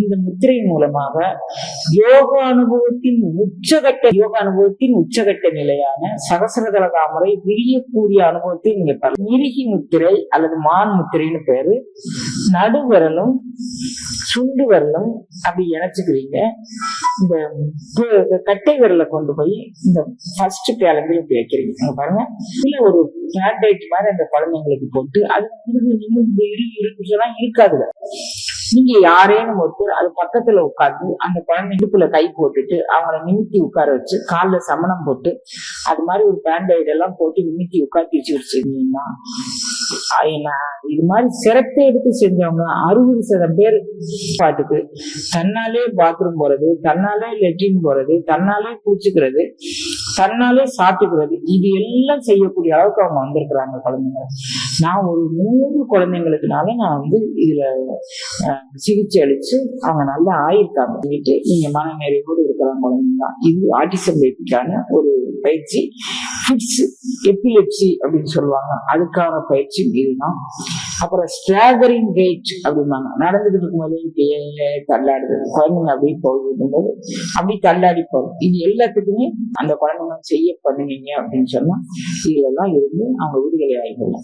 இந்த முத்திரை மூலமாக யோக அனுபவத்தின் உச்சகட்ட யோக அனுபவத்தின் உச்சகட்ட நிலையான சகசரதல தாமரை விரியக்கூடிய அனுபவத்தை நீங்க பெறலாம் மிருகி முத்திரை அல்லது மான் முத்திரைன்னு பேரு. நடுவரலும் சுண்டு விரலும் அப்படி இணைச்சுக்கிறீங்க. இந்த கட்டை விரலை கொண்டு போய் இந்த ஃபர்ஸ்ட் பேலங்கில் இப்படி வைக்கிறீங்க. பாருங்க. இல்ல ஒரு பேண்டேஜ் மாதிரி அந்த குழந்தைங்களுக்கு போட்டு அது இருக்கு நிமிர்ந்து இருக்கு சொன்னா நீங்க யாரேனும் ஒருத்தர் அது பக்கத்துல உட்கார்ந்து அந்த குழந்தை இடுப்புல கை போட்டுட்டு அவங்கள நிமித்தி உட்கார வச்சு கால்ல சமணம் போட்டு அது மாதிரி ஒரு பேண்டைட் எல்லாம் போட்டு நிமித்தி உட்காந்து வச்சு வச்சிருந்தீங்கன்னா இது மாதிரி சிறப்பை எடுத்து செஞ்சவங்க அறுபது சதம் பேர் பாட்டுக்கு. தன்னாலே பாத்ரூம் போறது தன்னாலே லெட்ரின் போறது தன்னாலே பூச்சிக்கிறது தன்னாலே சாப்பிட்டுக்கிறது இது எல்லாம் செய்யக்கூடிய அளவுக்கு அவங்க வந்திருக்கிறாங்க குழந்தைங்க. நான் ஒரு மூணு குழந்தைங்களுக்குனால நான் வந்து இதுல சிகிச்சை அளிச்சு அவங்க நல்லா ஆயிருக்காங்க சொல்லிட்டு நீங்க மனநிறைவோடு இருக்கிற குழந்தைங்க தான் இது ஆட்டிசம் பேபிக்கான ஒரு பயிற்சி. ஃபிட்ஸ் எப்பிலெப்சி அப்படின்னு சொல்லுவாங்க. அதுக்கான பயிற்சி இதுதான். அப்புறம் ஸ்ட்ராகரிங் ரேட் அப்படிம்பாங்க. நடந்துகிட்டு இருக்கும்போது இப்படியே தள்ளாடுது குழந்தைங்க அப்படியே போகும்போது அப்படி தள்ளாடி போகும். இது எல்லாத்துக்குமே அந்த குழந்தைங்க செய்ய பண்ணுவீங்க அப்படின்னு சொன்னா இதெல்லாம் எல்லாம் இருந்து அவங்க விடுதலை ஆகிக்கலாம்